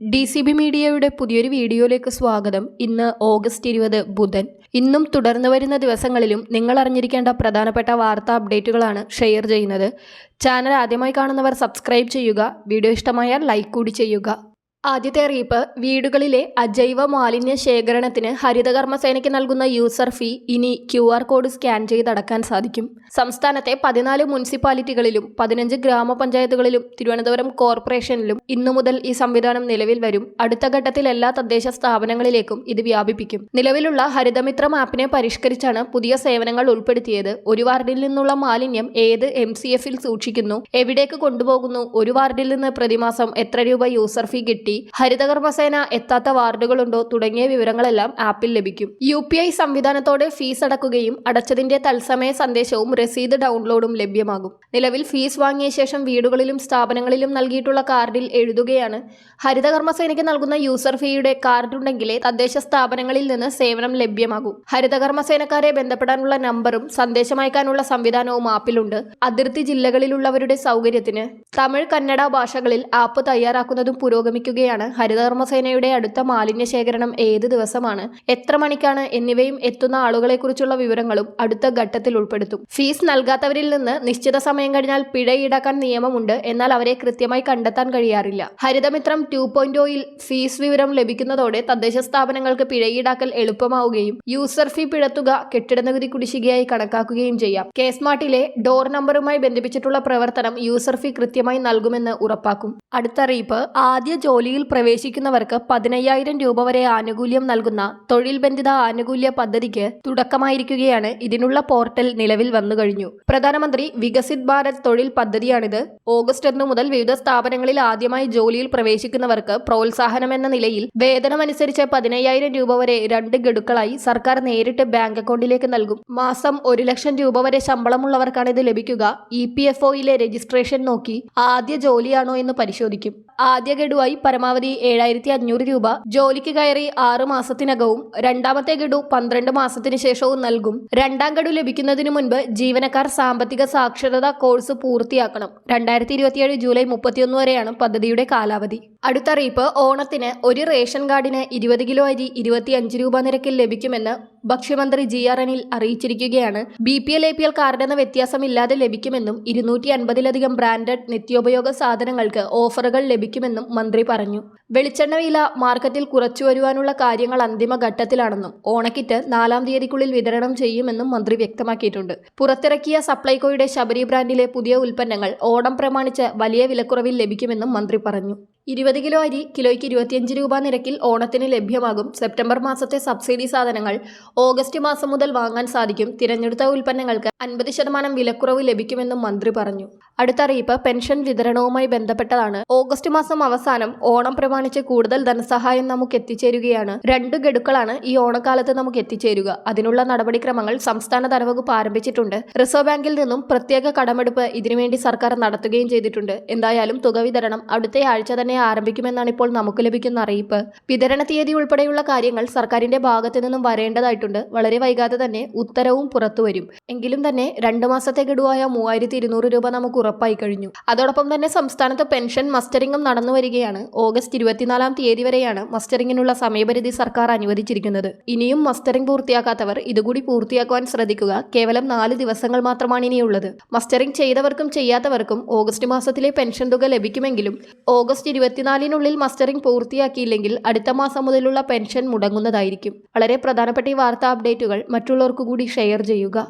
D C B മീഡിയയുടെ പുതിയൊരു വീഡിയോയിലേക്ക് സ്വാഗതം. ഇന്ന് ഓഗസ്റ്റ് ഇരുപത് ബുധൻ. ഇന്നും തുടർന്നു വരുന്ന ദിവസങ്ങളിലും നിങ്ങൾ അറിഞ്ഞിരിക്കേണ്ട പ്രധാനപ്പെട്ട വാർത്താ അപ്ഡേറ്റുകളാണ് ഷെയർ ചെയ്യുന്നത്. ചാനൽ ആദ്യമായി കാണുന്നവർ സബ്സ്ക്രൈബ് ചെയ്യുക വീഡിയോ ഇഷ്ടമായാൽ ലൈക്ക് കൂടി ചെയ്യുക. ആദ്യത്തെ അറിയിപ്പ് വീടുകളിലെ അജൈവ മാലിന്യ ശേഖരണത്തിന് ഹരിതകർമ്മസേനയ്ക്ക് നൽകുന്ന യൂസർ ഫീ ഇനി ക്യു ആർ കോഡ് സ്കാൻ ചെയ്തടക്കാൻ സാധിക്കും. സംസ്ഥാനത്തെ പതിനാല് മുനിസിപ്പാലിറ്റികളിലും പതിനഞ്ച് ഗ്രാമപഞ്ചായത്തുകളിലും തിരുവനന്തപുരം കോർപ്പറേഷനിലും ഇന്നു മുതൽ ഈ സംവിധാനം നിലവിൽ വരും. അടുത്ത ഘട്ടത്തിൽ എല്ലാ തദ്ദേശ സ്ഥാപനങ്ങളിലേക്കും ഇത് വ്യാപിപ്പിക്കും. നിലവിലുള്ള ഹരിതമിത്രം ആപ്പിനെ പരിഷ്കരിച്ചാണ് പുതിയ സേവനങ്ങൾ ഉൾപ്പെടുത്തിയത്. ഒരു വാർഡിൽ നിന്നുള്ള മാലിന്യം ഏത് എം സി എഫിൽ സൂക്ഷിക്കുന്നു? എവിടേക്ക് കൊണ്ടുപോകുന്നു? ഒരു വാർഡിൽ നിന്ന് പ്രതിമാസം എത്ര രൂപ യൂസർ ഫീ കിട്ടി? ഹരിതകർമ്മസേന എത്താത്ത വാർഡുകളുണ്ടോ തുടങ്ങിയ വിവരങ്ങളെല്ലാം ആപ്പിൽ ലഭിക്കും. യു പി ഐ സംവിധാനത്തോടെ ഫീസ് അടക്കുകയും അടച്ചതിന്റെ തത്സമയ സന്ദേശവും രസീത് ഡൗൺലോഡും ലഭ്യമാകും. നിലവിൽ ഫീസ് വാങ്ങിയ ശേഷം വീടുകളിലും സ്ഥാപനങ്ങളിലും നൽകിയിട്ടുള്ള കാർഡിൽ എഴുതുകയാണ്. ഹരിതകർമ്മസേനയ്ക്ക് നൽകുന്ന യൂസർ ഫീയുടെ കാർഡ് ഉണ്ടെങ്കിലേ തദ്ദേശ സ്ഥാപനങ്ങളിൽ നിന്ന് സേവനം ലഭ്യമാകൂ. ഹരിതകർമ്മസേനക്കാരെ ബന്ധപ്പെടാനുള്ള നമ്പറും സന്ദേശമയക്കാനുള്ള സംവിധാനവും ആപ്പിലുണ്ട്. അതിർത്തി ജില്ലകളിലുള്ളവരുടെ സൗകര്യത്തിന്. തമിഴ് കന്നഡ ഭാഷകളിൽ ആപ്പ് തയ്യാറാക്കുന്നതും പുരോഗമിക്കുകയാണ് ഹരിതകർമ്മസേനയുടെ അടുത്ത മാലിന്യ ശേഖരണം ഏത് ദിവസമാണ്? എത്ര മണിക്കാണ്? എന്നിവയും എത്തുന്ന ആളുകളെക്കുറിച്ചുള്ള വിവരങ്ങളും അടുത്ത ഘട്ടത്തിൽ ഉൾപ്പെടുത്തും. ഫീസ് നൽകാത്തവരിൽ നിന്ന് നിശ്ചിത സമയം കഴിഞ്ഞാൽ പിഴ ഈടാക്കാൻ നിയമമുണ്ട്. എന്നാൽ അവരെ കൃത്യമായി കണ്ടെത്താൻ കഴിയാറില്ല. ഹരിതമിത്രം ടു പോയിന്റ് ഒയിൽ ഫീസ് വിവരം ലഭിക്കുന്നതോടെ തദ്ദേശ സ്ഥാപനങ്ങൾക്ക് പിഴ ഈടാക്കൽ എളുപ്പമാവുകയും യൂസർ ഫീ പിഴത്തുക കെട്ടിട നികുതി കുടിശ്ശികയായി കണക്കാക്കുകയും ചെയ്യാം. കേസ്മാർട്ടിലെ ഡോർ നമ്പറുമായി ബന്ധിപ്പിച്ചിട്ടുള്ള പ്രവർത്തനം യൂസർ ഫീ കൃത്യമായി നൽകുമെന്ന് ഉറപ്പാക്കും. അടുത്തറിയിപ്പ് ആദ്യ ആദ്യ ജോലിയിൽ പ്രവേശിക്കുന്നവർക്ക് പതിനയ്യായിരം രൂപ വരെ ആനുകൂല്യം നൽകുന്ന തൊഴിൽ ബന്ധിത ആനുകൂല്യ പദ്ധതിക്ക് തുടക്കമായിരിക്കുകയാണ്. ഇതിനുള്ള പോർട്ടൽ നിലവിൽ വന്നു കഴിഞ്ഞു. പ്രധാനമന്ത്രി വികസിത് ഭാരത് തൊഴിൽ പദ്ധതിയാണിത്. ഓഗസ്റ്റ് ഒന്ന് മുതൽ വിവിധ സ്ഥാപനങ്ങളിൽ ആദ്യമായി ജോലിയിൽ പ്രവേശിക്കുന്നവർക്ക് പ്രോത്സാഹനമെന്ന നിലയിൽ വേതനമനുസരിച്ച് പതിനയ്യായിരം രൂപ വരെ രണ്ട് ഗഡുക്കളായി സർക്കാർ നേരിട്ട് ബാങ്ക് അക്കൗണ്ടിലേക്ക് നൽകും. മാസം ഒരു ലക്ഷം രൂപ വരെ ശമ്പളമുള്ളവർക്കാണ് ഇത് ലഭിക്കുക. ഇ പി എഫ് ഒയിലെ രജിസ്ട്രേഷൻ നോക്കി ആദ്യ ജോലിയാണോ എന്ന് പരിശോധിക്കും. ആദ്യ ഗഡുവായി പരമാവധി ഏഴായിരത്തി അഞ്ഞൂറ് രൂപ ജോലിക്ക് കയറി ആറ് മാസത്തിനകവും രണ്ടാമത്തെ ഗഡു പന്ത്രണ്ട് മാസത്തിന് ശേഷവും നൽകും. രണ്ടാം ഗഡു ലഭിക്കുന്നതിന് മുൻപ് ജീവനക്കാർ സാമ്പത്തിക സാക്ഷരത കോഴ്സ് പൂർത്തിയാക്കണം. രണ്ടായിരത്തി ഇരുപത്തിയേഴ് ജൂലൈ മുപ്പത്തിയൊന്ന് വരെയാണ് പദ്ധതിയുടെ കാലാവധി. അടുത്തറിയിപ്പ് ഓണത്തിന് ഒരു റേഷൻ കാർഡിന് ഇരുപത് കിലോ അരി ഇരുപത്തിയഞ്ച് രൂപ നിരക്കിൽ ലഭിക്കുമെന്ന് ഭക്ഷ്യമന്ത്രി G R Anil അറിയിച്ചിരിക്കുകയാണ്. B P L A P L card എന്ന വ്യത്യാസമില്ലാതെ ലഭിക്കുമെന്നും ഇരുന്നൂറ്റി അൻപതിലധികം ബ്രാൻഡഡ് നിത്യോപയോഗ സാധനങ്ങൾക്ക് ഓഫറുകൾ ലഭിക്കുമെന്നും മന്ത്രി പറഞ്ഞു. വെളിച്ചെണ്ണ വില മാർക്കറ്റിൽ കുറച്ചു വരുവാനുള്ള കാര്യങ്ങൾ അന്തിമഘട്ടത്തിലാണെന്നും ഓണക്കിറ്റ് നാലാം തീയതിക്കുള്ളിൽ വിതരണം ചെയ്യുമെന്നും മന്ത്രി വ്യക്തമാക്കിയിട്ടുണ്ട്. പുറത്തിറക്കിയ സപ്ലൈകോയുടെ ശബരി ബ്രാൻഡിലെ പുതിയ ഉൽപ്പന്നങ്ങൾ ഓണം പ്രമാണിച്ച് വലിയ വിലക്കുറവിൽ ലഭിക്കുമെന്നും മന്ത്രി പറഞ്ഞു. ഇരുപത് കിലോ അരി കിലോയ്ക്ക് ഇരുപത്തിയഞ്ച് രൂപ നിരക്കിൽ ഓണത്തിന് ലഭ്യമാകും. സെപ്റ്റംബർ മാസത്തെ സബ്സിഡി സാധനങ്ങൾ ഓഗസ്റ്റ് മാസം മുതൽ വാങ്ങാൻ സാധിക്കും. തിരഞ്ഞെടുത്ത ഉൽപ്പന്നങ്ങൾക്ക് അൻപത് ശതമാനം വിലക്കുറവ് ലഭിക്കുമെന്നും മന്ത്രി പറഞ്ഞു. അടുത്ത അറിയിപ്പ് പെൻഷൻ വിതരണവുമായി ബന്ധപ്പെട്ടതാണ്. ഓഗസ്റ്റ് മാസം അവസാനം ഓണം പ്രമാണിച്ച് കൂടുതൽ ധനസഹായം നമുക്ക് എത്തിച്ചേരുകയാണ്. രണ്ട് ഗഡുക്കളാണ് ഈ ഓണക്കാലത്ത് നമുക്ക് എത്തിച്ചേരുക. അതിനുള്ള നടപടിക്രമങ്ങൾ സംസ്ഥാന ധനവകുപ്പ് ആരംഭിച്ചിട്ടുണ്ട്. റിസർവ് ബാങ്കിൽ നിന്നും പ്രത്യേക കടമെടുപ്പ് ഇതിനുവേണ്ടി സർക്കാർ നടത്തുകയും ചെയ്തിട്ടുണ്ട്. എന്തായാലും തുക വിതരണം അടുത്ത ആഴ്ച തന്നെ ആരംഭിക്കുമെന്നാണ് ഇപ്പോൾ നമുക്ക് ലഭിക്കുന്ന അറിയിപ്പ്. വിതരണ തീയതി ഉൾപ്പെടെയുള്ള കാര്യങ്ങൾ സർക്കാരിന്റെ ഭാഗത്തു നിന്നും വരേണ്ടതായിട്ടുണ്ട്. വളരെ വൈകാതെ തന്നെ ഉത്തരവും പുറത്തുവരും എങ്കിലും തന്നെ രണ്ടു മാസത്തെ ഗഡുവായ മൂവായിരത്തി ഇരുന്നൂറ് രൂപ നമുക്ക് ഉറപ്പായി കഴിഞ്ഞു. അതോടൊപ്പം തന്നെ സംസ്ഥാനത്ത് പെൻഷൻ മസ്റ്ററിംഗും നടന്നു വരികയാണ്. ഓഗസ്റ്റ് ഇരുപത്തിനാലാം തീയതി വരെയാണ് മസ്റ്ററിംഗിനുള്ള സമയപരിധി സർക്കാർ അനുവദിച്ചിരിക്കുന്നത്. ഇനിയും മസ്റ്ററിംഗ് പൂർത്തിയാക്കാത്തവർ ഇതുകൂടി പൂർത്തിയാക്കുവാൻ ശ്രദ്ധിക്കുക. കേവലം നാല് ദിവസങ്ങൾ മാത്രമാണ് ഇനിയുള്ളത്. മസ്റ്ററിംഗ് ചെയ്തവർക്കും ചെയ്യാത്തവർക്കും ഓഗസ്റ്റ് മാസത്തിലെ പെൻഷൻ തുക ലഭിക്കുമെങ്കിലും ഓഗസ്റ്റ് ഇരുപത്തിനാലിനുള്ളിൽ മസ്റ്ററിംഗ് പൂർത്തിയാക്കിയില്ലെങ്കിൽ അടുത്ത മാസം മുതലുള്ള പെൻഷൻ മുടങ്ങുന്നതായിരിക്കും. വളരെ പ്രധാനപ്പെട്ട ഈ വാർത്താ അപ്ഡേറ്റുകൾ മറ്റുള്ളവർക്കു കൂടി ഷെയർ ചെയ്യുക.